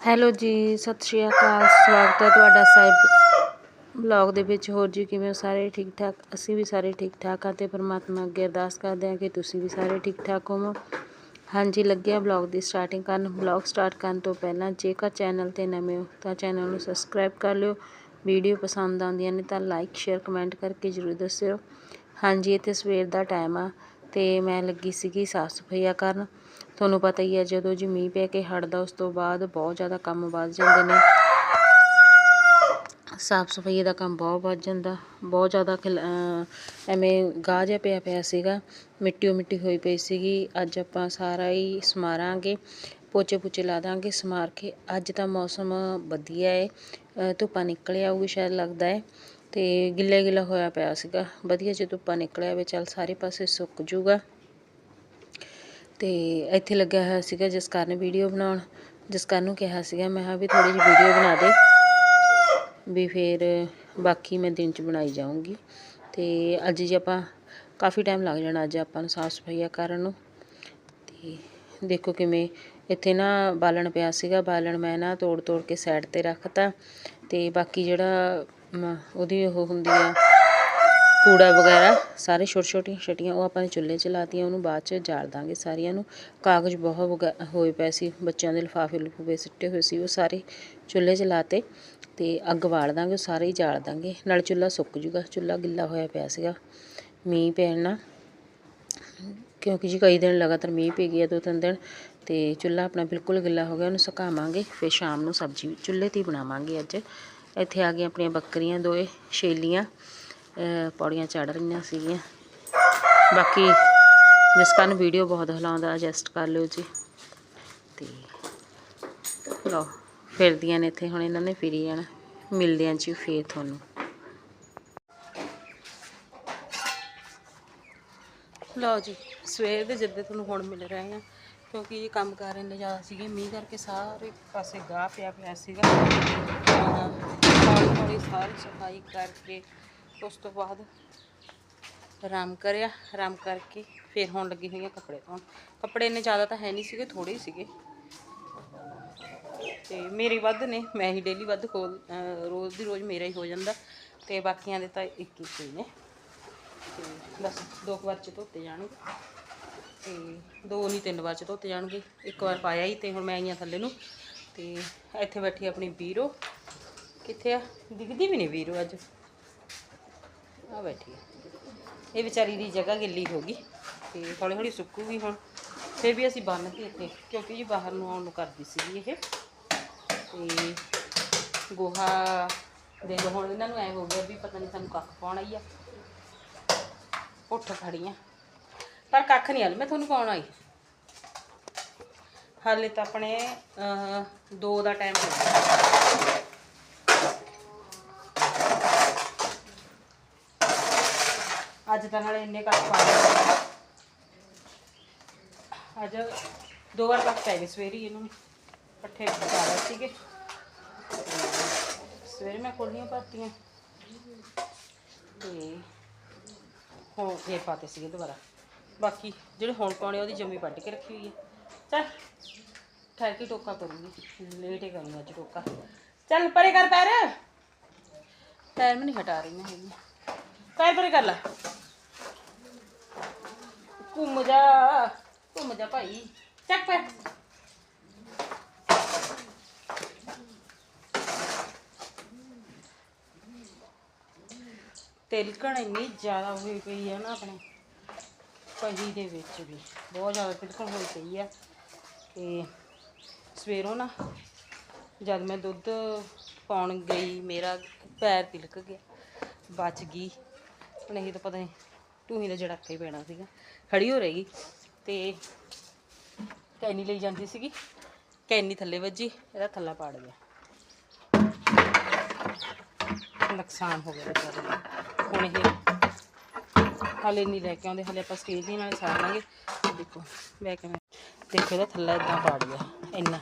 Hello ਜੀ, ਸਤਿ ਸ਼੍ਰੀ ਅਕਾਲ, ਸਵਾਗਤ ਹੈ ਤੁਹਾਡਾ ਸਾਹਿਬ ਬਲੌਗ ਦੇ ਵਿੱਚ। ਹੋਰ ਜੀ, ਕਿਵੇਂ ਹੋ ਸਾਰੇ ਠੀਕ ਠਾਕ ਅਸੀਂ ਵੀ ਸਾਰੇ ਠੀਕ ਠਾਕ ਹਾਂ ਤੇ ਪਰਮਾਤਮਾ ਅੱਗੇ ਅਰਦਾਸ ਕਰਦੇ ਹਾਂ ਕਿ ਤੁਸੀਂ ਵੀ ਸਾਰੇ ਠੀਕ ਠਾਕ ਹੋਵੋ। ਹਾਂਜੀ, ਲੱਗਿਆ ਬਲੌਗ ਦੀ ਸਟਾਰਟਿੰਗ ਕਰਨ। ਬਲੌਗ ਸਟਾਰਟ ਕਰਨ ਤੋਂ ਪਹਿਲਾਂ ਜੇਕਰ ਚੈਨਲ ਤੇ ਨਵੇਂ ਹੋ ਤਾਂ ਚੈਨਲ ਨੂੰ ਸਬਸਕ੍ਰਾਈਬ ਕਰ ਲਿਓ। ਵੀਡੀਓ ਪਸੰਦ ਆਉਂਦੀਆਂ ਨੇ ਤਾਂ ਲਾਈਕ, ਸ਼ੇਅਰ, ਕਮੈਂਟ ਕਰਕੇ ਜ਼ਰੂਰ ਦੱਸਿਓ। ਹਾਂਜੀ, ਇੱਥੇ ਸਵੇਰ ਦਾ ਟਾਈਮ ਆ। ਤੇ ਮੈਂ ਲੱਗੀ ਸੀਗੀ ਸਾਫ਼ ਸਫਾਈਆ ਕਰਨ। ਤੁਹਾਨੂੰ ਪਤਾ ਹੀ ਹੈ ਜਦੋਂ ਜੀ ਮੀਂਹ ਪੈ ਕੇ ਹਟਦਾ, ਉਸ ਤੋਂ ਬਾਅਦ ਬਹੁਤ ਜ਼ਿਆਦਾ ਕੰਮ ਵੱਧ ਜਾਂਦੇ ਨੇ। ਸਾਫ਼ ਸਫ਼ਾਈ ਦਾ ਕੰਮ ਬਹੁਤ ਵੱਧ ਜਾਂਦਾ। ਬਹੁਤ ਜ਼ਿਆਦਾ ਖਿਲ ਐਵੇਂ ਗਾਹ ਜਿਹਾ ਪਿਆ ਪਿਆ ਸੀਗਾ। ਮਿੱਟੀ ਮਿੱਟੀ ਹੋਈ ਪਈ ਸੀਗੀ। ਅੱਜ ਆਪਾਂ ਸਾਰਾ ਹੀ ਸਮਾਰਾਂਗੇ। ਪੋਚੇ ਪੁੱਚੇ ਲਾ ਦਾਂਗੇ ਸਮਾਰ ਕੇ। ਅੱਜ ਤਾਂ ਮੌਸਮ ਵਧੀਆ ਹੈ ਅਹ ਧੁੱਪਾਂ ਨਿਕਲ ਆਊਗੀ, ਸ਼ਾਇਦ ਲੱਗਦਾ ਹੈ ਅਤੇ ਗਿੱਲਾ ਗਿੱਲਾ ਹੋਇਆ ਪਿਆ ਸੀਗਾ। ਵਧੀਆ ਜੇ ਧੁੱਪਾ ਨਿਕਲਿਆ ਵੀ ਚੱਲ ਸਾਰੇ ਪਾਸੇ ਸੁੱਕ ਜੂਗਾ। ਤੇ ਇੱਥੇ ਲੱਗਿਆ ਹੋਇਆ ਸੀਗਾ ਜਿਸ ਕਾਰਨ ਵੀਡੀਓ ਬਣਾਉਣ। ਜਿਸ ਕਾਰਨ ਨੂੰ ਕਿਹਾ ਸੀਗਾ, ਮੈਂ ਕਿਹਾ ਵੀ ਥੋੜੀ ਜਿਹੀ ਵੀਡੀਓ ਬਣਾ ਦੇ, ਵੀ ਫਿਰ ਬਾਕੀ ਮੈਂ ਦਿਨ ਚ ਬਣਾਈ ਜਾਊਂਗੀ। ਤੇ ਅੱਜ ਜੇ ਆਪਾਂ ਕਾਫੀ ਟਾਈਮ ਲੱਗ ਜਾਣਾ ਅੱਜ ਆਪਾਂ ਨੂੰ ਸਾਫ਼ ਸਫਾਈਆ ਕਰਨ ਨੂੰ। ਤੇ ਦੇਖੋ ਕਿਵੇਂ ਇੱਥੇ ਨਾ ਬਾਲਣ ਪਿਆ ਸੀਗਾ, ਬਾਲਣ ਮੈਂ ਨਾ ਤੋੜ ਤੋੜ ਕੇ ਸਾਈਡ ਤੇ ਰੱਖਤਾ। ਤੇ ਬਾਕੀ ਜਿਹੜਾ ਉਹਦੀ ਉਹ ਹੁੰਦੀ ਆ, ਕੂੜਾ ਵਗੈਰਾ, ਸਾਰੇ ਛੋਟੇ ਛੋਟੀਆਂ ਛਟੀਆਂ, ਉਹ ਆਪਾਂ ਨੇ ਚੁੱਲ੍ਹੇ 'ਚ ਲਾਤੀਆਂ, ਉਹਨੂੰ ਬਾਅਦ 'ਚ ਜਾਲ ਦਾਂਗੇ ਸਾਰੀਆਂ ਨੂੰ। ਕਾਗਜ਼ ਬਹੁਤ ਵਗਾ- ਹੋਏ ਪਏ ਸੀ, ਬੱਚਿਆਂ ਦੇ ਲਿਫਾਫੇ ਲਫੂਫੇ ਸਿੱਟੇ ਹੋਏ ਸੀ, ਉਹ ਸਾਰੇ ਚੁੱਲ੍ਹੇ 'ਚ ਲਾਤੇ ਤੇ ਅੱਗ ਬਾਲ ਦਾਂਗੇ, ਉਹ ਸਾਰੇ ਹੀ ਜਾਲ ਦਾਂਗੇ। ਨਾਲ ਚੁੱਲ੍ਹਾ ਸੁੱਕ ਜੂਗਾ, ਚੁੱਲ੍ਹਾ ਗਿੱਲਾ ਹੋਇਆ ਪਿਆ ਸੀਗਾ, ਮੀਂਹ ਪੈਣ ਨਾਲ। ਕਿਉਂਕਿ ਜੀ ਕਈ ਦਿਨ ਲਗਾਤਾਰ ਮੀਂਹ ਪੈ ਗਿਆ, ਦੋ ਤਿੰਨ ਦਿਨ, ਤੇ ਚੁੱਲ੍ਹਾ ਆਪਣਾ ਬਿਲਕੁਲ ਗਿੱਲਾ ਹੋ ਗਿਆ, ਉਹਨੂੰ ਸੁਕਾਵਾਂਗੇ, ਫਿਰ ਸ਼ਾਮ ਨੂੰ ਸਬਜ਼ੀ, ਚੁੱਲ੍ਹੇ 'ਤੇ ਹੀ ਬਣਾਵਾਂਗੇ ਅੱਜ। ਇੱਥੇ ਆ ਗਈਆਂ ਆਪਣੀਆਂ ਬੱਕਰੀਆਂ, ਦੋਏ ਛੇਲੀਆਂ ਪੌੜੀਆਂ ਚੜ ਰਹੀਆਂ ਸੀਗੀਆਂ। ਬਾਕੀ ਜਿਸ ਕਾਰਨ ਵੀਡੀਓ ਬਹੁਤ ਹਿਲਾਉਂਦਾ ਐਡਜਸਟ ਕਰ ਲਿਓ ਜੀ। ਤੇ ਲਓ, ਫਿਰਦੀਆਂ ਨੇ ਇੱਥੇ, ਹੁਣ ਇਹਨਾਂ ਨੇ ਫਿਰੀ ਜਾਣਾ। ਮਿਲਦੇ ਆਂ ਜੀ ਫੇਰ ਤੁਹਾਨੂੰ। ਲਓ ਜੀ, ਸਵੇਰ ਦੇ ਜਿੱਦੇ ਤੁਹਾਨੂੰ ਹੁਣ ਮਿਲ ਰਹੇ ਆ, ਕਿਉਂਕਿ ਇਹ ਕੰਮ ਕਰ ਇੰਨੇ ਜ਼ਿਆਦਾ ਸੀਗੇ। ਮੀਂਹ ਕਰਕੇ ਸਾਰੇ ਪਾਸੇ ਗਾਹ ਪਿਆ ਪਿਆ ਸੀਗਾ। ਹੌਲੀ ਸਾਰੀ ਸਫ਼ਾਈ ਕਰਕੇ ਉਸ ਤੋਂ ਬਾਅਦ ਆਰਾਮ ਕਰਿਆ, ਆਰਾਮ ਕਰਕੇ ਫਿਰ ਹੁਣ ਲੱਗੀ ਹੋਈਆਂ ਕੱਪੜੇ ਧੋਣ। ਕੱਪੜੇ ਇੰਨੇ ਜ਼ਿਆਦਾ ਤਾਂ ਹੈ ਨਹੀਂ ਸੀਗੇ ਥੋੜੇ ਹੀ ਸੀਗੇ। ਤੇ ਮੇਰੇ ਵੱਧ ਨੇ, ਮੈਂ ਹੀ ਡੇਲੀ ਵੱਧ ਖੋਲ ਰੋਜ਼ ਦੀ ਰੋਜ਼ ਮੇਰਾ ਹੀ ਹੋ ਜਾਂਦਾ। ਤੇ ਬਾਕੀਆਂ ਦੇ ਤਾਂ ਇੱਕ ਇੱਕ ਹੀ ਨੇ। ਤੇ ਬਸ ਦੋ ਕੁ ਵਾਰ ਚ ਧੋਤੇ ਜਾਣਗੇ। ਤੇ ਦੋ ਨਹੀਂ, ਤਿੰਨ ਵਾਰ ਚ ਧੋਤੇ ਜਾਣਗੇ। ਇੱਕ ਵਾਰ ਪਾਇਆ ਹੀ ਤੇ ਹੁਣ ਮੈਂ ਆਈਆਂ ਥੱਲੇ ਨੂੰ। ਤੇ ਇੱਥੇ ਬੈਠੀ ਆਪਣੀ ਵੀਰੋ ਕਿੱਥੇ ਆ? ਦਿਖਦੀ ਵੀ ਨਹੀਂ ਵੀਰੋ ਅੱਜ। ਆ ਬੈਠੀ ਆ। ਇਹ ਵਿਚਾਰੀ ਦੀ ਜਗ੍ਹਾ ਗਿੱਲੀ ਹੋ ਗਈ ਤੇ ਹੌਲੀ ਹੌਲੀ ਸੁੱਕੂਗੀ ਹੁਣ। ਫਿਰ ਵੀ ਅਸੀਂ ਬੰਨ ਕੇ ਇੱਥੇ ਕਿਉਂਕਿ ਜੀ ਬਾਹਰ ਨੂੰ ਆਉਣ ਨੂੰ ਕਰਦੀ ਸੀਗੀ ਇਹ। ਤੇ ਗੋਹਾ ਦੇ ਦੋ ਹੁਣ ਇਹਨਾਂ ਨੂੰ ਐ ਹੋ ਗਿਆ ਵੀ ਪਤਾ ਨਹੀਂ ਸਾਨੂੰ ਕੱਖ ਪਾਉਣਾ ਹੀ ਆ। ਉੱਠ ਖੜੀਆਂ ਪਰ ਕੱਖ ਨਹੀਂ ਹਲ ਮੈਂ ਤੁਹਾਨੂੰ ਪਾਉਣਾ ਹੀ ਹਾਲੇ ਤਾਂ ਆਪਣੇ ਅਹ, ਦੋ ਦਾ ਟਾਈਮ ਹੋ ਗਿਆ। ਅੱਜ ਤਾਂ ਨਾਲੇ ਇੰਨੇ ਕੱਖ ਪਾ ਲਏ। ਅੱਜ ਦੋ ਵਾਰ ਕੱਖ ਪੈ ਗਏ, ਸਵੇਰੇ ਹੀ ਇਹਨੂੰ ਪੱਠੇ ਪਾ ਲਏ ਸੀਗੇ। ਸਵੇਰੇ ਮੈਂ ਖੋਲੀਆਂ ਭਰਤੀਆਂ ਤੇ ਹੁਣ ਫੇਰ ਪਾਤੇ ਸੀਗੇ ਦੁਬਾਰਾ। ਬਾਕੀ ਜਿਹੜੇ ਹੁਣ ਪਾਉਣੇ ਉਹਦੀ ਜੰਮੀ ਵੱਢ ਕੇ ਰੱਖੀ ਹੋਈ ਹੈ ਚੱਲ, ਠਹਿਰ ਕੇ ਟੋਕਾ ਕਰੂੰਗੀ। ਲੇਟ ਹੀ ਕਰੂੰਗੀ ਅੱਜ ਟੋਕਾ। ਚੱਲ, ਪਰੇ ਕਰ ਪੈਰ। ਪੈਰ ਮੈਂ ਨਹੀਂ ਹਟਾ ਰਹੀ ਮੈਂ ਹੈਗੀ। ਪੈਰ ਪਰੇ ਕਰ ਲੈ। ਘੁੰਮ ਜਾ ਘੁੰਮ ਜਾ ਭਾਈ। ਚੱਕ ਪੈਰ ਤਿਲਕਣ ਇੰਨੀ ਜ਼ਿਆਦਾ ਹੋਈ ਪਈ ਹੈ ਨਾ ਆਪਣੇ ਪਹੀ ਦੇ ਵਿੱਚ ਵੀ। ਬਹੁਤ ਜ਼ਿਆਦਾ ਤਿਲਕਣ ਹੋਈ ਪਈ ਆ। ਤੇ ਸਵੇਰੋਂ ਨਾ ਜਦ ਮੈਂ ਦੁੱਧ ਪਾਉਣ ਗਈ, ਮੇਰਾ ਪੈਰ ਤਿਲਕ ਗਿਆ, ਬਚ ਗਈ। ਨਹੀਂ ਤਾਂ ਪਤਾ ਨਹੀਂ ਟੂਹੀ ਦਾ ਜੜਾਕਾ ਹੀ ਪੈਣਾ ਸੀਗਾ। ਖੜੀ ਹੋ ਰਹੀ ਤੇ ਕੈਨੀ ਲਈ ਜਾਂਦੀ ਸੀਗੀ। ਕੈਨੀ ਥੱਲੇ ਵੱਜੀ, ਇਹਦਾ ਥੱਲਾ ਪਾੜ ਗਿਆ। ਨੁਕਸਾਨ ਹੋ ਗਿਆ ਵਿਚਾਰੇ ਦਾ। ਹੁਣ ਇਹ ਹਾਲੇ ਨਹੀਂ ਲੈ ਕੇ ਆਉਂਦੇ, ਹਾਲੇ ਆਪਾਂ ਸਟੇਜ ਦੇ ਨਾਲ ਸਾੜ ਲਾਂਗੇ। ਦੇਖੋ, ਮੈਂ ਕਿਵੇਂ ਦੇਖੋ ਇਹਦਾ ਥੱਲਾ ਇਦਾਂ ਪਾੜ ਗਿਆ, ਇੰਨਾ।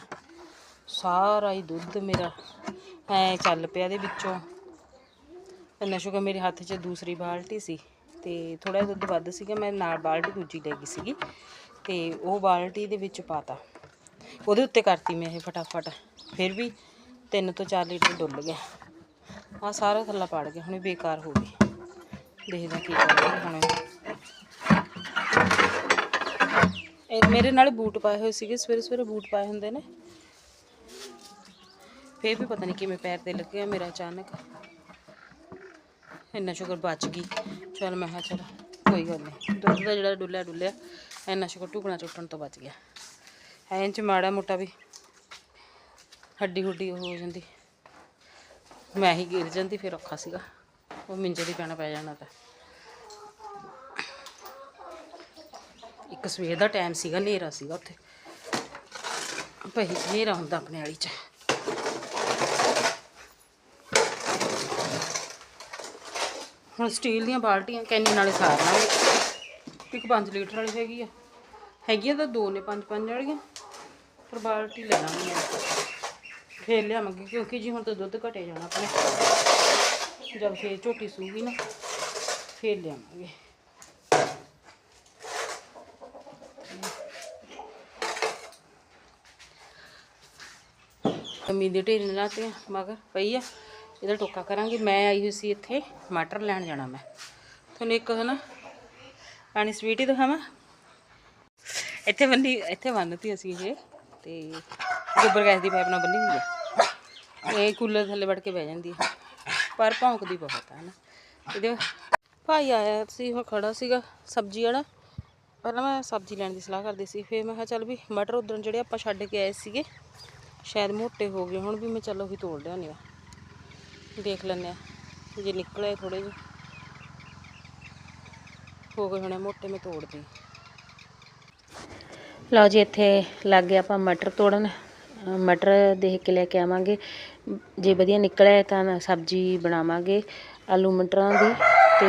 ਸਾਰਾ ਹੀ ਦੁੱਧ ਮੇਰਾ ਐ ਚੱਲ ਪਿਆ ਇਹਦੇ ਵਿੱਚੋਂ। ਇੰਨਾ ਸ਼ੁਕਰ ਮੇਰੇ ਹੱਥ 'ਚ ਦੂਸਰੀ ਬਾਲਟੀ ਸੀ। ਤੇ ਥੋੜਾ ਦੁੱਧ ਵੱਧ ਸੀਗਾ, ਮੈਂ ਨਾਲ ਬਾਲਟੀ ਦੂਜੀ ਲੈ ਗਈ ਸੀਗੀ ਤੇ ਉਹ ਬਾਲਟੀ ਦੇ ਵਿੱਚ ਪਾਤਾ। ਉਹਦੇ ਉੱਤੇ ਕਰਤੀ ਮੈਂ ਇਹ ਫਟਾਫਟ। ਫਿਰ ਵੀ 3 ਤੋਂ 4 ਲੀਟਰ ਡੁੱਲ ਗਿਆ। ਆ ਸਾਰਾ ਥੱਲਾ ਪੜ ਗਿਆ, ਹੁਣ ਬੇਕਾਰ ਹੋ ਗਈ। ਦੇਖਦਾ ਕੀ ਕਰਾਂਗੇ ਹੁਣ। ਇਹ ਮੇਰੇ ਨਾਲ ਬੂਟ ਪਾਏ ਹੋਏ ਸੀਗੇ, ਸਵੇਰੇ ਸਵੇਰੇ ਬੂਟ ਪਾਏ ਹੁੰਦੇ ਨੇ। ਫੇਰ ਵੀ ਪਤਾ ਨਹੀਂ ਕਿਵੇਂ ਪੈਰ ਤੇ ਲੱਗਿਆ ਮੇਰਾ ਅਚਾਨਕ। ਇੰਨਾ ਸ਼ੁਕਰ ਬਚ ਗਈ। ਚਲ ਮੈਂ ਕਿਹਾ ਚਲ ਕੋਈ ਗੱਲ ਨਹੀਂ ਦੁੱਧ ਦਾ ਜਿਹੜਾ ਡੁੱਲਿਆ ਡੁੱਲਿਆ ਇੰਨਾ ਸ਼ੁਕਰ ਟੁਕਣਾ ਚੁੱਟਣ ਤੋਂ ਬਚ ਗਿਆ। ਐਂ ਚ ਮਾੜਾ ਮੋਟਾ ਵੀ ਹੱਡੀ ਹੁੱਡੀ ਉਹ ਹੋ ਜਾਂਦੀ। ਮੈਂ ਹੀ ਗਿਰ ਜਾਂਦੀ, ਫਿਰ ਔਖਾ ਸੀਗਾ। ਉਹ ਮਿੰਜੇ ਦੀ ਪੈਣਾ ਪੈ ਜਾਣਾ ਤਾਂ। ਇੱਕ ਸਵੇਰ ਦਾ ਟਾਈਮ ਸੀਗਾ, ਹਨੇਰਾ ਸੀਗਾ ਉੱਥੇ। ਭਾਈ ਹਨੇਰਾ ਹੁੰਦਾ ਆਪਣੇ ਵਾਲੀ ਚ। ਹੁਣ ਸਟੀਲ ਦੀਆਂ ਬਾਲਟੀਆਂ ਕੈਨੀ ਨਾਲੇ ਸਾਰ ਲਾਂਗੇ। ਇੱਕ 5 ਲੀਟਰ ਵਾਲੀ ਹੈਗੀ ਆ। ਹੈਗੀਆਂ ਤਾਂ ਦੋ ਨੇ, ਪੰਜ ਪੰਜ ਵਾਲੀਆਂ। ਪਰ ਬਾਲਟੀ ਲੈ ਲਾਂਗੇ ਫੇਰ ਲਿਆਵਾਂਗੇ, ਕਿਉਂਕਿ ਜੀ ਹੁਣ ਤਾਂ ਦੁੱਧ ਘਟੇ ਜਾਣਾ ਆਪਣੇ। ਜਦ ਫੇਰ ਝੋਟੀ ਸੂਗੀ ਨਾ, ਫੇਰ ਲਿਆਵਾਂਗੇ। ਅਮੀ ਦੇ ਢੇਰ ਲਾਤੇ ਆ, ਮਗਰ ਪਈ ਆ। ਇਹਦਾ ਟੋਕਾ ਕਰਾਂਗੇ ਮੈਂ ਆਈ ਹੋਈ ਸੀ ਇੱਥੇ ਮਟਰ ਲੈਣ ਜਾਣਾ ਮੈਂ ਤੁਹਾਨੂੰ ਇੱਕ ਹਨਾ ਪਾਣੀ ਸਵੀਟ ਹੀ ਦਿਖਾਵਾਂ ਇੱਥੇ ਬੰਨੀ ਇੱਥੇ ਬੰਨਤੀ ਅਸੀਂ ਇਹ ਤੇ ਗੋਬਰ ਗੈਸ ਦੀ ਪਾਈਪ ਨਾਲ ਬੰਨੀ ਹੋਈ ਆ ਇਹ ਕੂਲਰ ਥੱਲੇ ਵੜ ਕੇ ਬਹਿ ਜਾਂਦੀ ਹੈ ਪਰ ਭੌਂਕਦੀ ਬਹੁਤ ਆ ਨਾ ਇਹਦੇ ਭਾਈ ਆਇਆ ਸੀ ਉਹ ਖੜਾ ਸੀਗਾ ਸਬਜ਼ੀ ਵਾਲਾ ਪਹਿਲਾਂ ਮੈਂ ਸਬਜ਼ੀ ਲੈਣ ਦੀ ਸਲਾਹ ਕਰਦੀ ਸੀ ਫਿਰ ਮੈਂ ਕਿਹਾ ਚੱਲ ਵੀ ਮਟਰ ਉਧਰ ਜਿਹੜੇ ਆਪਾਂ ਛੱਡ ਕੇ ਆਏ ਸੀਗੇ ਸ਼ਾਇਦ ਮੋਟੇ ਹੋ ਗਏ ਹੁਣ ਵੀ ਮੈਂ ਚਲੋ ਵੀ ਤੋੜ ਲਿਆਉਂਦੀ ਆ ਦੇਖ ਲੈਂਦੇ ਆ। ਜੇ ਨਿਕਲੇ ਥੋੜੇ ਜਿਹੇ। ਹੋ ਗਏ ਹੋਣੇ ਮੋਟੇ, ਮੈਂ ਤੋੜਦੀ ਲਓ ਜੀ, ਇੱਥੇ ਲੱਗ ਗਿਆ ਆਪਾਂ ਮਟਰ ਤੋੜਨ। ਮਟਰ ਦੇਖ ਕੇ ਲੈ ਕੇ ਆਵਾਂਗੇ। ਜੇ ਵਧੀਆ ਨਿਕਲਿਆ ਤਾਂ ਸਬਜ਼ੀ ਬਣਾਵਾਂਗੇ ਆਲੂ ਮਟਰਾਂ ਦੀ। ਤੇ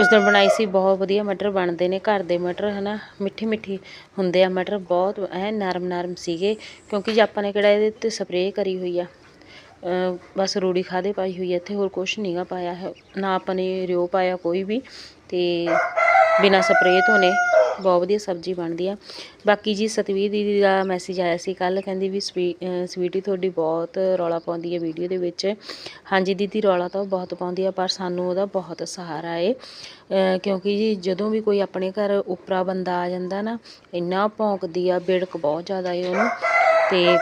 ਉਸ ਦਿਨ ਬਣਾਈ ਸੀ, ਬਹੁਤ ਵਧੀਆ ਮਟਰ ਬਣਦੇ ਨੇ ਘਰ ਦੇ ਮਟਰ, ਹਨਾ? ਮਿੱਠੀ ਮਿੱਠੀ ਹੁੰਦੇ ਆ ਮਟਰ, ਬਹੁਤ ਐ ਨਰਮ ਨਰਮ ਸੀਗੇ। ਕਿਉਂਕਿ ਜੇ ਆਪਾਂ ਨੇ ਕਿਹੜਾ ਇਹਦੇ ਉੱਤੇ ਸਪਰੇਅ ਕਰੀ ਹੋਈ ਆ। ਬਸ ਰੂੜੀ ਖਾਦੇ ਪਾਈ ਹੋਈ ਹੈ, ਇੱਥੇ ਹੋਰ ਕੁਝ ਨਹੀਂਗਾ ਪਾਇਆ ਹੈ, ਨਾ ਆਪਾਂ ਨੇ ਰਿਓ ਪਾਇਆ ਕੋਈ ਵੀ ਤੇ ਬਿਨਾ ਸਪਰੇਅ ਤੋਂ ਨੇ, ਬਹੁਤ ਵਧੀਆ ਸਬਜ਼ੀ ਬਣਦੀ ਆ। ਬਾਕੀ ਜੀ ਸਤਵੀਰ ਦੀਦੀ ਦਾ ਮੈਸੇਜ ਆਇਆ ਸੀ ਕੱਲ ਕਹਿੰਦੀ ਵੀ ਸਵੀ- ਸਵੀਟੀ ਤੁਹਾਡੀ ਬਹੁਤ ਰੌਲਾ ਪਾਉਂਦੀ ਹੈ ਵੀਡੀਓ ਦੇ ਵਿੱਚ। ਹਾਂਜੀ ਦੀਦੀ, ਰੌਲਾ ਤਾਂ ਉਹ ਬਹੁਤ ਪਾਉਂਦੀ ਆ, ਪਰ ਸਾਨੂੰ ਉਹਦਾ ਬਹੁਤ ਸਹਾਰਾ ਏ। ਕਿਉਂਕਿ ਜੀ ਜਦੋਂ ਵੀ ਕੋਈ ਆਪਣੇ ਘਰ ਉਪਰਾ ਬੰਦਾ ਆ ਜਾਂਦਾ ਨਾ, ਇੰਨਾ ਭੌਂਕਦੀ ਆ, ਬਿੜਕ ਬਹੁਤ ਜ਼ਿਆਦਾ ਏ ਉਹਨੂੰ। ਤੇ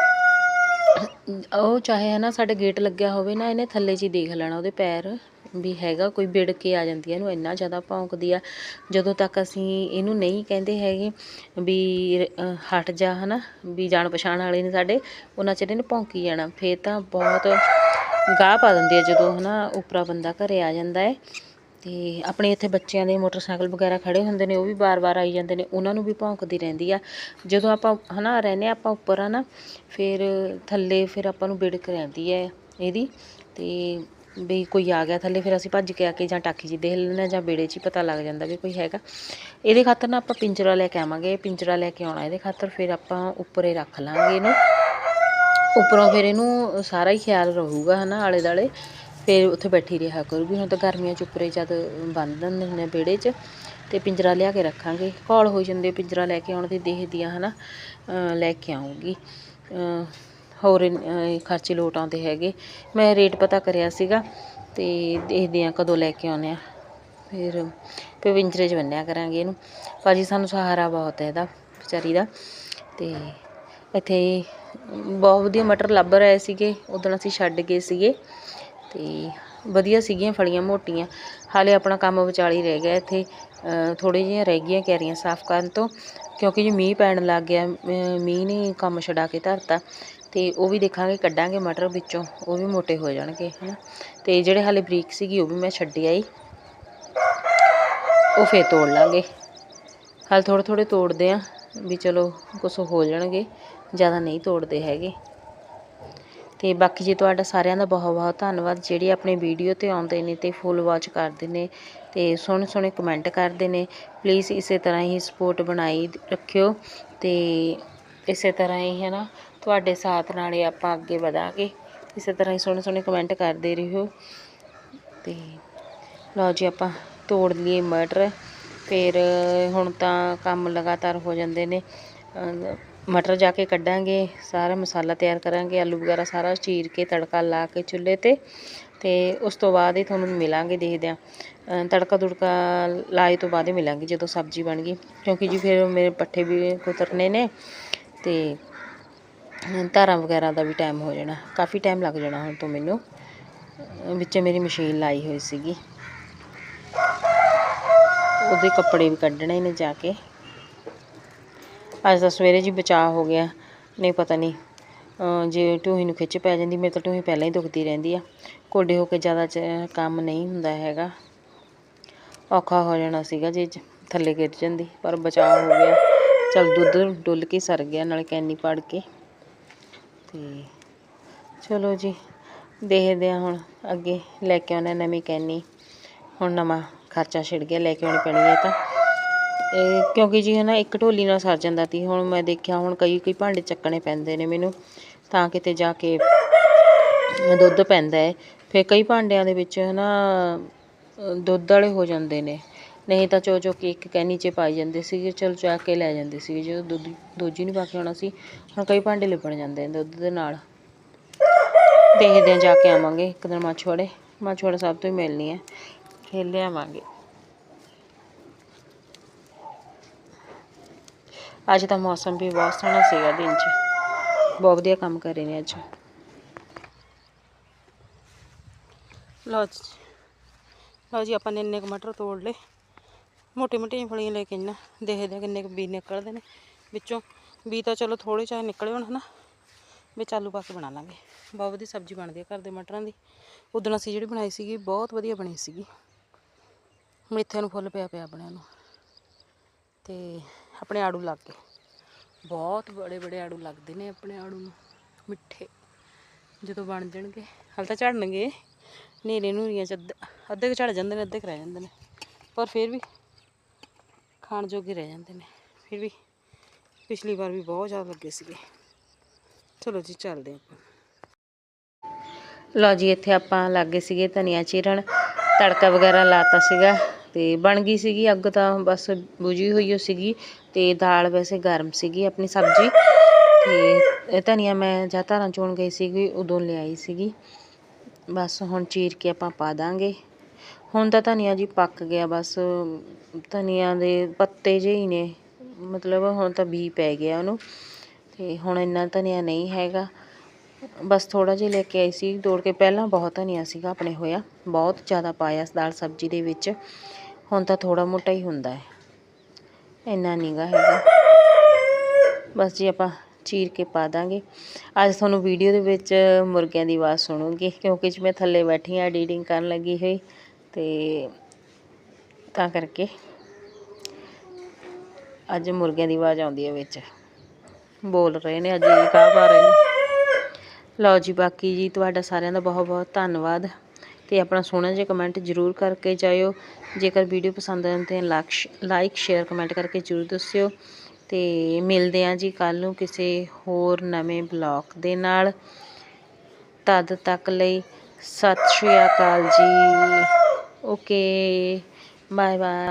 ਉਹ ਚਾਹੇ ਹੈ ਨਾ ਸਾਡੇ ਗੇਟ ਲੱਗਿਆ ਹੋਵੇ ਨਾ, ਇਹਨੇ ਥੱਲੇ 'ਚ ਹੀ ਦੇਖ ਲੈਣਾ ਉਹਦੇ ਪੈਰ ਵੀ ਹੈਗਾ, ਕੋਈ ਵਿੜ ਕੇ ਆ ਜਾਂਦੀ ਹੈ ਇਹਨੂੰ ਇੰਨਾ ਜ਼ਿਆਦਾ ਭੌਂਕਦੀ ਆ। ਜਦੋਂ ਤੱਕ ਅਸੀਂ ਇਹਨੂੰ ਨਹੀਂ ਕਹਿੰਦੇ ਹੈਗੇ ਵੀ ਹਟ ਜਾ ਹਨਾ, ਵੀ ਜਾਣ ਪਛਾਣ ਵਾਲੇ ਨੇ ਸਾਡੇ, ਉਹਨਾਂ ਚਿਰ ਇਹਨੇ ਭੌਂਕੀ ਜਾਣਾ। ਫੇਰ ਤਾਂ ਬਹੁਤ ਗਾਹ ਪਾ ਦਿੰਦੀ ਆ ਜਦੋਂ ਹਨਾ ਉਪਰਾ ਬੰਦਾ ਘਰੇ ਆ ਜਾਂਦਾ ਹੈ ਅਤੇ ਆਪਣੇ ਇੱਥੇ ਬੱਚਿਆਂ ਦੇ ਮੋਟਰਸਾਈਕਲ ਵਗੈਰਾ ਖੜ੍ਹੇ ਹੁੰਦੇ ਨੇ, ਉਹ ਵੀ ਵਾਰ ਵਾਰ ਆਈ ਜਾਂਦੇ ਨੇ, ਉਹਨਾਂ ਨੂੰ ਵੀ ਭੌਂਕਦੀ ਰਹਿੰਦੀ ਆ। ਜਦੋਂ ਆਪਾਂ ਹੈ ਨਾ ਰਹਿੰਦੇ ਹਾਂ ਆਪਾਂ ਉੱਪਰ ਹੈ ਨਾ ਫਿਰ ਥੱਲੇ ਫਿਰ ਆਪਾਂ ਨੂੰ ਬਿੜਕ ਰਹਿੰਦੀ ਹੈ ਇਹਦੀ ਅਤੇ ਵੀ ਕੋਈ ਆ ਗਿਆ ਥੱਲੇ, ਫਿਰ ਅਸੀਂ ਭੱਜ ਕੇ ਆ ਕੇ ਜਾਂ ਟਾਕੀ 'ਚ ਦੇਖ ਲੈਂਦੇ ਹਾਂ ਜਾਂ ਵਿਹੜੇ 'ਚ ਹੀ ਪਤਾ ਲੱਗ ਜਾਂਦਾ ਵੀ ਕੋਈ ਹੈਗਾ। ਇਹਦੇ ਖਾਤਰ ਨਾ ਆਪਾਂ ਪਿੰਜਰਾ ਲੈ ਕੇ ਆਵਾਂਗੇ, ਪਿੰਜਰਾ ਲੈ ਕੇ ਆਉਣਾ ਇਹਦੇ ਖਾਤਰ, ਫਿਰ ਆਪਾਂ ਉੱਪਰੇ ਰੱਖ ਲਾਂਗੇ ਇਹਨੂੰ। ਉੱਪਰੋਂ ਫਿਰ ਇਹਨੂੰ ਸਾਰਾ ਹੀ ਖਿਆਲ ਰਹੂਗਾ, ਹਨਾ ਆਲੇ ਦਾਲੇ ਫਿਰ ਉੱਥੇ ਬੈਠੀ ਰਿਹਾ ਕਰੂਗੀ। ਹੁਣ ਤਾਂ ਗਰਮੀਆਂ ਚ ਉੱਪਰੇ ਜਦ ਬੰਨ ਦਿੰਦੇ ਹੁੰਦੇ ਆ ਵਿਹੜੇ 'ਚ ਤੇ ਪਿੰਜਰਾ ਲਿਆ ਕੇ ਰੱਖਾਂਗੇ। ਘੋਲ ਹੋ ਜਾਂਦੇ ਪਿੰਜਰਾ ਲੈ ਕੇ ਆਉਣ ਦੀ ਦੇਖਦੀ ਆ ਹਨਾ, ਅਹ ਲੈ ਕੇ ਆਉਂਗੀ ਹੋਰ ਖਰਚੇ ਲੋਟ ਆਉਂਦੇ ਹੈਗੇ। ਮੈਂ ਰੇਟ ਪਤਾ ਕਰਿਆ ਸੀਗਾ ਤੇ ਦੇਖਦੇ ਆ ਕਦੋਂ ਲੈ ਕੇ ਆਉਨੇ ਆ। ਫਿਰ ਫਿਰ ਪਿੰਜਰੇ 'ਚ ਬੰਨਿਆ ਕਰਾਂਗੇ ਇਹਨੂੰ। ਭਾਜੀ ਸਾਨੂੰ ਸਹਾਰਾ ਬਹੁਤ ਹੈ ਇਹਦਾ, ਵਿਚਾਰੀ ਦਾ। ਤੇ ਇੱਥੇ ਬਹੁਤ ਵਧੀਆ ਮਟਰ ਲੱਭ ਰਹੇ ਸੀਗੇ। ਉਦੋਂ ਅਸੀਂ ਛੱਡ ਗਏ ਸੀਗੇ। ਤੇ ਵਧੀਆ ਸੀਗੀਆਂ ਫਲੀਆਂ ਮੋਟੀਆਂ। ਹਾਲੇ ਆਪਣਾ ਕੰਮ ਵਿਚਾਲੀ ਰਹਿ ਗਿਆ ਇੱਥੇ। ਥੋੜੀ ਜਿਹੀਆਂ ਰਹਿ ਗਈਆਂ ਕੈਰੀਆਂ ਸਾਫ਼ ਕਰਨ ਤੋਂ, ਕਿਉਂਕਿ ਜੀ ਮੀਂਹ ਪੈਣ ਲੱਗ ਗਿਆ ਮੀਂਹ ਨੇ ਕੰਮ ਛਡਾ ਕੇ ਧਰਤਾ। ਤੇ ਉਹ ਵੀ ਦੇਖਾਂਗੇ, ਕੱਢਾਂਗੇ ਮਟਰ ਵਿੱਚੋਂ, ਉਹ ਵੀ ਮੋਟੇ ਹੋ ਜਾਣਗੇ, ਹਨਾ। ਤੇ ਜਿਹੜੇ ਹਾਲੇ ਬਰੀਕ ਸੀਗੀ, ਉਹ ਵੀ ਮੈਂ ਛੱਡੀ ਆਈ। ਉਹ ਫੇਰ ਤੋੜ ਲਾਂਗੇ। ਹਾਲ ਥੋੜ੍ਹੇ ਥੋੜ੍ਹੇ ਤੋੜਦੇ ਆ, ਵੀ ਚਲੋ ਕੁਛ ਹੋ ਜਾਣਗੇ। ਜ਼ਿਆਦਾ ਨਹੀਂ ਤੋੜਦੇ ਹੈਗੇ। ਤੇ ਬਾਕੀ ਜੀ ਤੁਹਾਡਾ ਸਾਰਿਆਂ ਦਾ ਬਹੁਤ ਬਹੁਤ ਧੰਨਵਾਦ। ਜਿਹੜੇ ਆਪਣੇ ਵੀਡੀਓ ਤੇ ਆਉਂਦੇ ਨੇ ਤੇ ਫੁੱਲ ਵਾਚ ਕਰਦੇ ਨੇ ਤੇ ਸੋਹਣੇ ਸੋਹਣੇ ਕਮੈਂਟ ਕਰਦੇ ਨੇ ਪਲੀਜ਼ ਇਸੇ ਤਰ੍ਹਾਂ ਹੀ ਸਪੋਰਟ ਬਣਾਈ ਰੱਖਿਓ ਤੇ ਇਸੇ ਤਰ੍ਹਾਂ ਹੀ ਹੈ ਨਾ ਤੁਹਾਡੇ ਸਾਥ ਨਾਲ ਹੀ ਆਪਾਂ ਅੱਗੇ ਵਧਾਂਗੇ। ਇਸੇ ਤਰ੍ਹਾਂ ਹੀ ਸੋਹਣੇ ਸੋਹਣੇ ਕਮੈਂਟ ਕਰਦੇ ਰਹੋ ਤੇ ਲਓ ਜੀ ਆਪਾਂ ਤੋੜ ਲਈਏ ਮਟਰ, ਫਿਰ ਹੁਣ ਤਾਂ ਕੰਮ ਲਗਾਤਾਰ ਹੋ ਜਾਂਦੇ ਨੇ। ਮਟਰ ਜਾ ਕੇ ਕੱਢਾਂਗੇ, ਸਾਰਾ ਮਸਾਲਾ ਤਿਆਰ ਕਰਾਂਗੇ, ਆਲੂ ਵਗੈਰਾ ਸਾਰਾ ਚੀਰ ਕੇ ਤੜਕਾ ਲਾ ਕੇ ਚੁੱਲ੍ਹੇ ਤੇ ਤੇ ਉਸ ਤੋਂ ਬਾਅਦ ਹੀ ਤੁਹਾਨੂੰ ਮਿਲਾਂਗੇ ਦੇਖਦੇ ਹਾਂ। ਤੜਕਾ ਤੁੜਕਾ ਲਾਏ ਤੋਂ ਬਾਅਦ ਹੀ ਮਿਲਾਂਗੇ ਜਦੋਂ ਸਬਜ਼ੀ ਬਣ ਗਈ, ਕਿਉਂਕਿ ਜੀ ਫਿਰ ਮੇਰੇ ਪੱਠੇ ਵੀ ਕੁਤਰਨੇ ਨੇ ਤੇ ਧਾਰਾਂ ਵਗੈਰਾ ਦਾ ਵੀ ਟਾਈਮ ਹੋ ਜਾਣਾ, ਕਾਫੀ ਟਾਈਮ ਲੱਗ ਜਾਣਾ ਹੁਣ ਤੋਂ ਮੈਨੂੰ। ਵਿੱਚ ਮੇਰੀ ਮਸ਼ੀਨ ਲਾਈ ਹੋਈ ਸੀਗੀ। ਉਹਦੇ ਕੱਪੜੇ ਵੀ ਕੱਢਣੇ ਨੇ ਜਾ ਕੇ। ਅੱਜ ਤਾਂ ਸਵੇਰੇ ਜੀ ਬਚਾਅ ਹੋ ਗਿਆ। ਨਹੀਂ ਪਤਾ ਨਹੀਂ ਜੇ ਢੂਹੀ ਨੂੰ ਖਿੱਚ ਪੈ ਜਾਂਦੀ, ਮੇਰੇ ਤਾਂ ਢੂਹੀ ਪਹਿਲਾਂ ਹੀ ਦੁਖਦੀ ਰਹਿੰਦੀ ਆ। ਕੋਡੇ ਹੋ ਕੇ ਜ਼ਿਆਦਾ ਚ- ਕੰਮ ਨਹੀਂ ਹੁੰਦਾ ਹੈਗਾ। ਔਖਾ ਹੋ ਜਾਣਾ ਸੀਗਾ ਜੇ ਥੱਲੇ ਗਿਰ ਜਾਂਦੀ, ਪਰ ਬਚਾਅ ਹੋ ਗਿਆ। ਚਲ ਦੁੱਧ ਡੁੱਲ ਕੇ ਸਰ ਗਿਆ, ਨਾਲੇ ਕੈਨੀ ਪੜ ਕੇ। ਤੇ ਚਲੋ ਜੀ, ਦੇਖਦੇ ਹਾਂ ਹੁਣ ਅੱਗੇ ਲੈ ਕੇ ਆਉਣਾ ਨਵੀਂ ਕੈਨੀ। ਹੁਣ ਨਵਾਂ ਖਰਚਾ ਛਿੜ ਗਿਆ, ਲੈ ਕੇ ਆਉਣੀ ਪੈਣੀ ਹੈ ਤਾਂ। ਕਿਉਂਕਿ ਜੀ ਹੈ ਨਾ ਇੱਕ ਢੋਲੀ ਨਾਲ ਸਰ ਜਾਂਦਾ ਤੀ ਹੁਣ ਮੈਂ ਦੇਖਿਆ ਹੁਣ ਕਈ ਕਈ ਭਾਂਡੇ ਚੱਕਣੇ ਪੈਂਦੇ ਨੇ ਮੈਨੂੰ, ਤਾਂ ਕਿਤੇ ਜਾ ਕੇ ਦੁੱਧ ਪੈਂਦਾ ਹੈ, ਫਿਰ ਕਈ ਭਾਂਡਿਆਂ ਦੇ ਵਿੱਚ ਹੈ ਨਾ ਦੁੱਧ ਵਾਲੇ ਹੋ ਜਾਂਦੇ ਨੇ, ਨਹੀਂ ਤਾਂ ਚੋ ਚੋ ਕੇ ਇੱਕ ਕੈਨੀ 'ਚ ਪਾਈ ਜਾਂਦੇ ਸੀਗੇ, ਚਲ ਚਾ ਕੇ ਲੈ ਜਾਂਦੇ ਸੀਗੇ, ਜਦੋਂ ਦੁੱਧ ਦੂਜੀ ਨਹੀਂ ਪਾ ਕੇ ਆਉਣਾ ਸੀ, ਹੁਣ ਕਈ ਭਾਂਡੇ ਲਿਪਣ ਜਾਂਦੇ ਨੇ ਦੁੱਧ ਦੇ ਨਾਲ। ਦੇਖਦੇ ਹਾਂ ਜਾ ਕੇ ਆਵਾਂਗੇ, ਇੱਕ ਦਿਨ ਮਾਛੋੜੇ ਮਾਛੋੜਾ ਸਭ ਤੋਂ ਹੀ ਮਿਲਣੀ ਹੈ ਫਿਰ ਆਵਾਂਗੇ ਅੱਜ ਤਾਂ ਮੌਸਮ ਵੀ ਬਹੁਤ ਸੋਹਣਾ ਸੀਗਾ ਦਿਨ 'ਚ। ਬਹੁਤ ਵਧੀਆ ਕੰਮ ਕਰੇ ਨੇ ਅੱਜ। ਲਓ ਜੀ। ਲਓ ਜੀ, ਆਪਾਂ ਨੇ ਇੰਨੇ ਕੁ ਮਟਰ ਤੋੜ ਲਏ। ਮੋਟੇ ਮੋਟੀਆਂ ਫਲੀਆਂ ਲੈ ਕੇ ਇੰਨਾ ਦੇਖਦੇ ਹਾਂ ਕਿੰਨੇ ਕੁ ਬੀ ਨਿਕਲਦੇ ਨੇ। ਵਿੱਚੋਂ ਬੀ ਤਾਂ ਚਲੋ ਥੋੜੇ ਚਾਹੇ ਨਿਕਲੇ ਹੋਣ, ਹਨਾ। ਵਿੱਚ ਆਲੂ ਪਾ ਕੇ ਬਣਾ ਲਾਂਗੇ। ਬਹੁਤ ਵਧੀਆ ਸਬਜ਼ੀ ਬਣਦੀ ਹੈ ਘਰ ਦੇ ਮਟਰਾਂ ਦੀ। ਉਦੋਂ ਅਸੀਂ ਜਿਹੜੀ ਬਣਾਈ ਸੀਗੀ, ਬਹੁਤ ਵਧੀਆ ਬਣੀ ਸੀਗੀ। ਮੇਥਿਆਂ ਨੂੰ ਫੁੱਲ ਪਿਆ ਪਿਆ ਬਣਿਆ ਨੂੰ। ਤੇ ਆਪਣੇ ਆੜੂ ਲੱਗ ਗਏ। ਬਹੁਤ ਬੜੇ ਬੜੇ ਆੜੂ ਲੱਗਦੇ ਨੇ ਆਪਣੇ ਆੜੂ ਨੂੰ, ਮਿੱਠੇ, ਜਦੋਂ ਬਣ ਜਾਣਗੇ। ਹਾਲੇ ਤਾਂ ਝੜਨਗੇ, ਹਨੇਰੇ ਨੂਰੀਆਂ ਚ ਅੱਧ- ਅੱਧੇ ਕੁ ਝੜ ਜਾਂਦੇ ਨੇ, ਅੱਧੇ ਕੁ ਰਹਿ ਜਾਂਦੇ ਨੇ। ਪਰ ਫਿਰ ਵੀ ਖਾਣ ਜੋਗੇ ਰਹਿ ਜਾਂਦੇ ਨੇ। ਫਿਰ ਵੀ ਪਿਛਲੀ ਵਾਰ ਵੀ ਬਹੁਤ ਜ਼ਿਆਦਾ ਲੱਗੇ ਸੀਗੇ। ਚਲੋ ਜੀ, ਚੱਲਦੇ ਆਪਾਂ। ਲਓ ਜੀ, ਇੱਥੇ ਆਪਾਂ ਲੱਗੇ ਸੀਗੇ ਧਨੀਆ ਚੀਰਨ। ਤੜਕਾ ਵਗੈਰਾ ਲਾਤਾ ਸੀਗਾ। ਤੇ ਬਣ ਗਈ ਸੀਗੀ, ਅੱਗ ਤਾਂ ਬਸ ਬੁਝੀ ਹੋਈ ਓ ਸੀਗੀ ਤੇ ਦਾਲ ਵੈਸੇ ਗਰਮ ਸੀਗੀ ਆਪਣੀ ਸਬਜ਼ੀ ਤੇ ਧਨੀਆ ਮੈਂ ਜਾਂ ਧਾਰਾਂ ਚੋਣ ਗਈ ਸੀਗੀ, ਉਦੋਂ ਲਿਆਈ ਸੀਗੀ। ਬਸ ਹੁਣ ਚੀਰ ਕੇ ਆਪਾਂ ਪਾ ਦਾਂਗੇ। ਹੁਣ ਤਾਂ ਧਨੀਆ ਜੀ ਪੱਕ ਗਿਆ, ਬਸ ਧਨੀਆ ਦੇ ਪੱਤੇ ਜਿਹੇ ਹੀ ਨੇ, ਮਤਲਬ ਹੁਣ ਤਾਂ ਬੀ ਪੈ ਗਿਆ ਉਹਨੂੰ। ਤੇ ਹੁਣ ਇੰਨਾ ਧਨੀਆ ਨਹੀਂ ਹੈਗਾ। ਬਸ ਥੋੜਾ ਜਿਹਾ ਲੈ ਕੇ ਆਈ ਸੀ, ਦੌੜ ਕੇ ਪਹਿਲਾਂ ਬਹੁਤ ਧਨੀਆ ਸੀਗਾ ਆਪਣੇ ਹੋਇਆ, ਬਹੁਤ ਜ਼ਿਆਦਾ ਪਾਇਆ ਦਾਲ ਸਬਜ਼ੀ ਦੇ ਵਿੱਚ, ਹੁਣ ਤਾਂ ਥੋੜਾ ਮੋਟਾ ਹੀ ਹੁੰਦਾ ਹੈ। ਇੰਨਾ ਨਹੀਂਗਾ ਹੈਗਾ। ਬਸ ਜੀ ਆਪਾਂ ਚੀਰ ਕੇ ਪਾ ਦਾਂਗੇ। ਅੱਜ ਤੁਹਾਨੂੰ ਵੀਡੀਓ ਦੇ ਵਿੱਚ ਮੁਰਗਿਆਂ ਦੀ ਆਵਾਜ਼ ਸੁਣੂਗੀ, ਕਿਉਂਕਿ ਜੀ ਮੈਂ ਥੱਲੇ ਬੈਠੀ ਆ ਐਡੀਟਿੰਗ ਕਰਨ ਲੱਗੀ ਹੋਈ, ਤੇ ਤਾਂ ਕਰਕੇ ਅੱਜ ਮੁਰਗਿਆਂ ਦੀ ਆਵਾਜ਼ ਆਉਂਦੀ ਹੈ ਵਿੱਚ। ਬੋਲ ਰਹੇ ਨੇ, ਅੱਜ ਇਹ ਕਾਹ ਪਾ ਰਹੇ ਨੇ? ਲਓ ਜੀ, ਬਾਕੀ ਜੀ ਤੁਹਾਡਾ ਸਾਰਿਆਂ ਦਾ ਬਹੁਤ ਬਹੁਤ ਧੰਨਵਾਦ। ਤੇ ਆਪਣਾ ਸੋਹਣਾ ਜਿਹਾ ਕਮੈਂਟ ਜ਼ਰੂਰ ਕਰਕੇ ਜਾਇਓ। ਜੇਕਰ ਵੀਡੀਓ ਪਸੰਦ ਆਏ ਤਾਂ ਲਾਈਕ ਸ਼ੇਅਰ ਕਮੈਂਟ ਕਰਕੇ ਜ਼ਰੂਰ ਦੱਸਿਓ। ਤੇ ਮਿਲਦੇ ਆਂ ਜੀ ਕੱਲ ਨੂੰ ਕਿਸੇ ਹੋਰ ਨਵੇਂ ਬਲੌਗ ਦੇ ਨਾਲ। ਤਦ ਤੱਕ ਲਈ ਸਤਿ ਸ਼੍ਰੀ ਅਕਾਲ ਜੀ। Okay bye bye